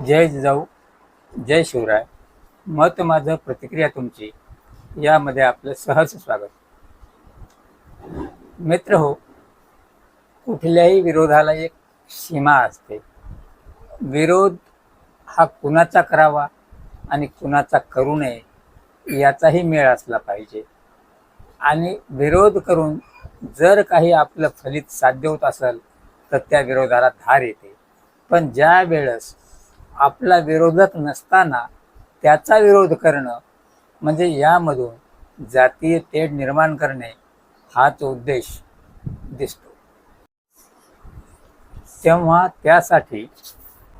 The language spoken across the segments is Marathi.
जय जिजाऊ जय शिवराय. मत माझं प्रतिक्रिया तुमची. यामध्ये आपलं सहज स्वागत. मित्र हो कुठल्याही विरोधाला एक सीमा असते. विरोध हा कुणाचा करावा आणि कुणाचा करू नये याचाही मेळ असला पाहिजे. आणि विरोध करून जर काही आपलं फलित साध्य होत असेल तर त्या विरोधाला धार येते. पण ज्या वेळेस आपला विरोधक नसताना त्याचा विरोध करणं म्हणजे यामधून जातीय तेढ निर्माण करणे हाच उद्देश दिसतो. तेव्हा त्यासाठी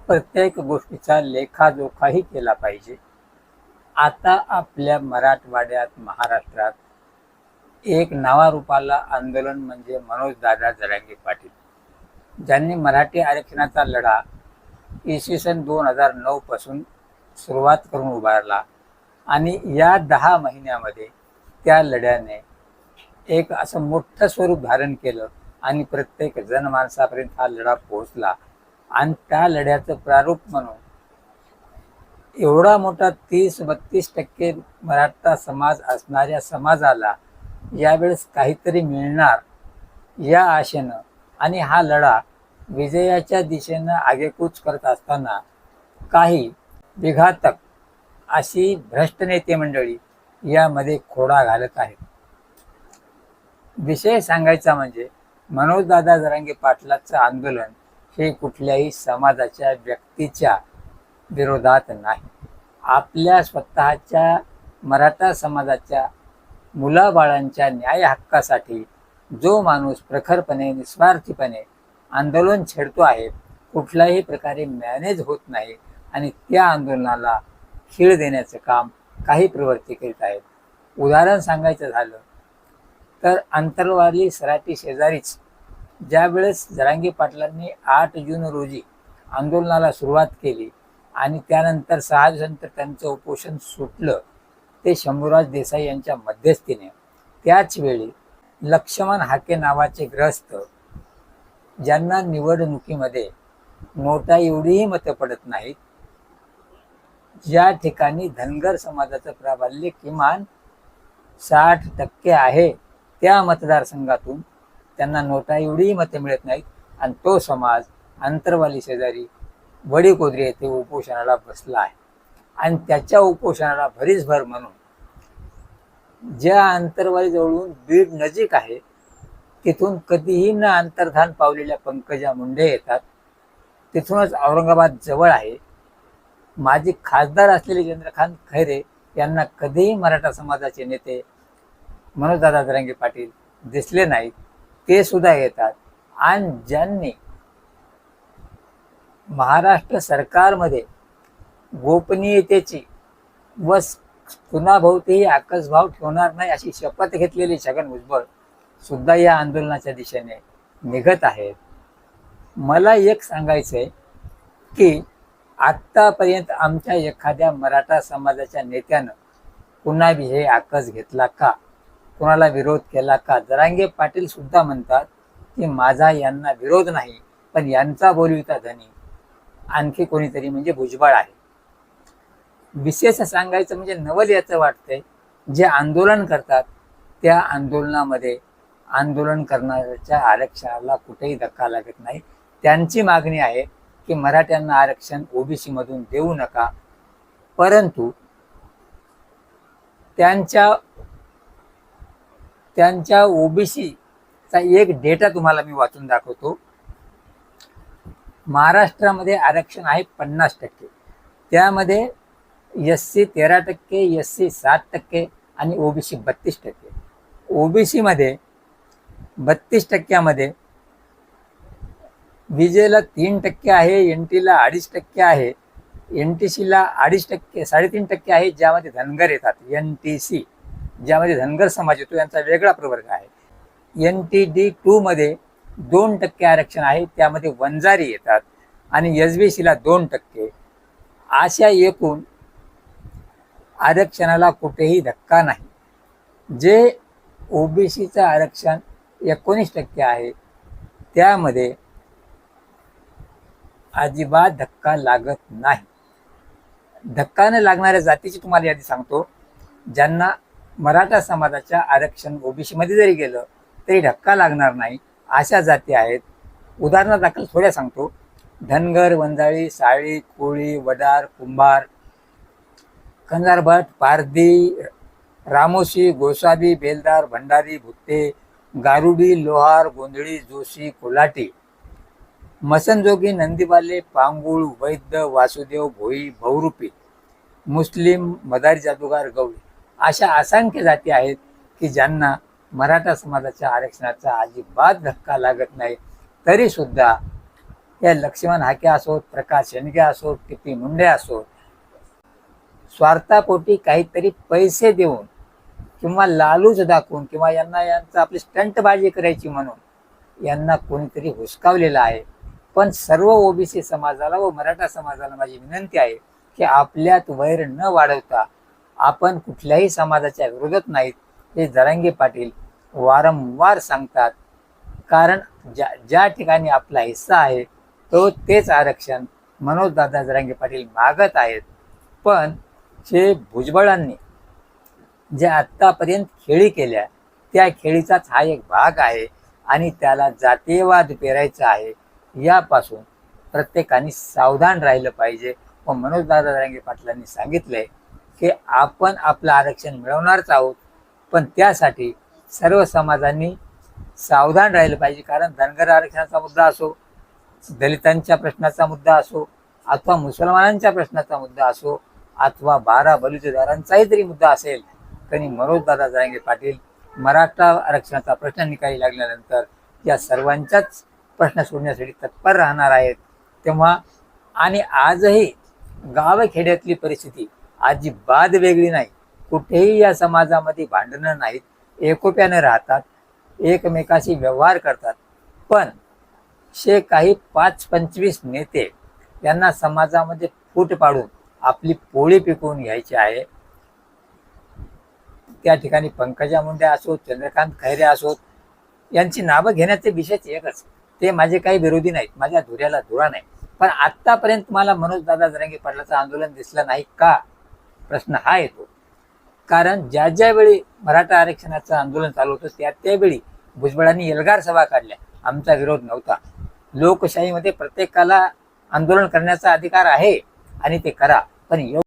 प्रत्येक गोष्टीचा लेखाजोखाही केला पाहिजे. आता आपल्या मराठवाड्यात महाराष्ट्रात एक नावारूपाला आंदोलन म्हणजे मनोज दादा जरांगे पाटील. ज्यांनी मराठी आरक्षणाचा लढा इसवी सन दोन हजार नऊ पासून सुरुवात करून उभारला. आणि या दहा महिन्यामध्ये त्या लढ्याने एक असं मोठं स्वरूप धारण केलं आणि प्रत्येक जनमानसापर्यंत हा लढा पोहोचला. आणि त्या लढ्याचं प्रारूप म्हणून एवढा मोठा तीस बत्तीस टक्के मराठा समाज असणाऱ्या समाजाला यावेळेस काहीतरी मिळणार या आशेनं. आणि हा लढा विजयाच्या दिशेनं आगेकूच करत असताना काही विघातक अशी भ्रष्ट नेते मंडळी यामध्ये खोडा घालत आहेत. विषय सांगायचा म्हणजे मनोजदादा जरांगे पाटलाचं आंदोलन हे कुठल्याही समाजाच्या व्यक्तीच्या विरोधात नाही. आपल्या स्वतःच्या मराठा समाजाच्या मुलाबाळांच्या न्याय हक्कासाठी जो माणूस प्रखरपणे निस्वार्थीपणे आंदोलन छेडतो आहे. कुठल्याही प्रकारे मॅनेज होत नाही आणि त्या आंदोलनाला खीळ देण्याचं काम काही प्रवृत्ती करीत आहेत. उदाहरण सांगायचं झालं तर अंतरवाली सराटी शेजारीच ज्यावेळेस जरांगी पाटलांनी आठ जून रोजी आंदोलनाला सुरुवात केली आणि त्यानंतर सहा दिवसानंतर त्यांचं उपोषण सुटलं ते शंभूराज देसाई यांच्या मध्यस्थीने. त्याच वेळी लक्ष्मण हाके नावाचे ग्रस्त ज्यांना निवडणुकीमध्ये नोटा एवढीही मतं पडत नाहीत ज्या ठिकाणी धनगर समाजाचं प्राबल्य किमान साठ टक्के आहे त्या मतदारसंघातून त्यांना नोटा एवढीही मतं मिळत नाहीत आणि तो समाज अंतरवाली शेजारी वडीकोद्री येथे उपोषणाला बसला आहे. आणि त्याच्या उपोषणाला भरीसभर म्हणून ज्या अंतरवालीजवळून बीड नजीक आहे तिथून कधीही न अंतर्धान पावलेल्या पंकजा मुंडे येतात. तिथूनच औरंगाबाद जवळ आहे. माजी खासदार असलेले चंद्रकांत खैरे यांना कधीही मराठा समाजाचे नेते मनोजदादा जरांगे पाटील दिसले नाहीत. ते सुद्धा येतात. आणि ज्यांनी महाराष्ट्र सरकारमध्ये गोपनीयतेची व कुणाभोवतीही आकसभाव ठेवणार नाही अशी शपथ घेतलेली छगन भुजबळ सुद्धा या आंदोलनाच्या दिशेने निघत आहेत. मला एक सांगायचं आहे की आत्तापर्यंत आमच्या एखाद्या मराठा समाजाच्या नेत्यानं कुणाविषयी आकस घेतला का? कुणाला विरोध केला का? जरांगे पाटील सुद्धा म्हणतात की माझा यांना विरोध नाही पण यांचा बोलविता धनी आणखी कोणीतरी म्हणजे भुजबळ आहे. विशेष सांगायचं म्हणजे नवल याचं वाटतंय. जे आंदोलन करतात त्या आंदोलनामध्ये आंदोलन करणाऱ्याच्या आरक्षणाला कुठेही धक्का लागत नाही. त्यांची मागणी आहे की मराठ्यांना आरक्षण ओबीसी मधून देऊ नका. परंतु त्यांच्या त्यांच्या ओबीसीचा एक डेटा तुम्हाला मी वाचून दाखवतो. महाराष्ट्रामध्ये आरक्षण आहे पन्नास टक्के. त्यामध्ये एस सी तेरा टक्के एस सी सात टक्के आणि ओबीसी बत्तीस टक्के. ओबीसीमध्ये बत्तीस टक्क्यामध्ये. विजेला तीन टक्के आहे एन टीला अडीच टक्के आहे. एन टी सीला अडीच टक्के साडेतीन टक्के आहे ज्यामध्ये धनगर येतात. एन टी सी ज्यामध्ये धनगर समाज येतो यांचा वेगळा प्रवर्ग आहे. एन टी डी टूमध्ये दोन टक्के आरक्षण आहे त्यामध्ये वंजारी येतात. आणि एस बी सीला दोन टक्के. अशा एकूण आरक्षणाला कुठेही धक्का नाही. जे ओबीसीचं आरक्षण एकोणीस टक्के आहे. त्यामध्ये अजिबात धक्का लागत नाही. धक्का न लागणाऱ्या जातीची तुम्हाला यादी सांगतो. ज्यांना मराठा समाजाच्या आरक्षण ओबीसीमध्ये जरी गेलं तरी धक्का लागणार नाही. अशा जाती आहेत. उदाहरणादाखल थोड्या सांगतो. धनगर वंजाळी साळी कोळी वडार कुंभार कंजारभट पारधी रामोशी गोसावी बेलदार भंडारी भुत्ते गारुडी लोहार गोंधळी जोशी कोल्हाटी मसनजोगी नंदीबाले पांगुळ वैद्य वासुदेव भोई बहुरूपी मुस्लिम मदारी जादूगार गवळी अशा असंख्य जाती आहेत की ज्यांना मराठा समाजाच्या आरक्षणाचा अजिबात धक्का लागत नाही. तरीसुद्धा या लक्ष्मण हाके असोत प्रकाश शेंडगे असोत किती मुंडे असोत स्वार्थापोटी काहीतरी पैसे देऊन किंवा लालूच दाखवून किंवा यांना यांचं आपली स्टंटबाजी करायची म्हणून यांना कोणीतरी हुसकावलेलं आहे. पण सर्व ओबीसी समाजाला व मराठा समाजाला माझी विनंती आहे की आपल्यात वैर न वाढवता आपण कुठल्याही समाजाच्या विरोधात नाहीत हे जरांगे पाटील वारंवार सांगतात. कारण ज्या ज्या ठिकाणी आपला हिस्सा आहे तो तेच आरक्षण मनोजदादा जरांगे पाटील मागत आहेत. पण जे भुजबळांनी जे आत्तापर्यंत खेळी केल्या त्या खेळीचाच हा एक भाग आहे आणि त्याला जातीयवाद पेरायचा आहे. यापासून प्रत्येकाने सावधान राहिलं पाहिजे. व मनोजदादा रांगे पाटलांनी सांगितलंय की आपण आपलं आरक्षण मिळवणारच आहोत पण त्यासाठी सर्व समाजांनी सावधान राहिलं पाहिजे. कारण धनगर आरक्षणाचा मुद्दा असो दलितांच्या प्रश्नाचा मुद्दा असो अथवा मुसलमानांच्या प्रश्नाचा मुद्दा असो अथवा बारा बलुतेदारांचाही तरी मुद्दा असेल तरी मनोजदादा जायंगे पाटील मराठा आरक्षणाचा प्रश्न निकाली लागल्यानंतर या सर्वांच्याच प्रश्न सोडण्यासाठी तत्पर राहणार आहेत. तेव्हा आणि आजही गावखेड्यातली परिस्थिती अजिबात वेगळी नाही. कुठेही या समाजामध्ये भांडणं नाहीत. एकोप्याने राहतात. एकमेकाशी व्यवहार करतात. पण शे काही पाच पंचवीस नेते यांना समाजामध्ये फूट पाडून आपली पोळी पिकवून घ्यायची आहे. त्या ठिकाणी पंकजा मुंडे असोत चंद्रकांत खैरे असोत यांची नावं घेण्याचे विषयच एकच. ते माझे काही विरोधी नाहीत माझ्या धुऱ्याला धुरा नाही. पण आत्तापर्यंत मला मनोज दादा जरंगी पाटलाचं आंदोलन दिसलं नाही का? प्रश्न हा येतो. कारण ज्या ज्यावेळी मराठा आरक्षणाचं आंदोलन चालू होतं त्या त्यावेळी भुजबळांनी एल्गार सभा काढल्या. आमचा विरोध नव्हता. लोकशाहीमध्ये प्रत्येकाला आंदोलन करण्याचा अधिकार आहे आणि ते करा. पण योग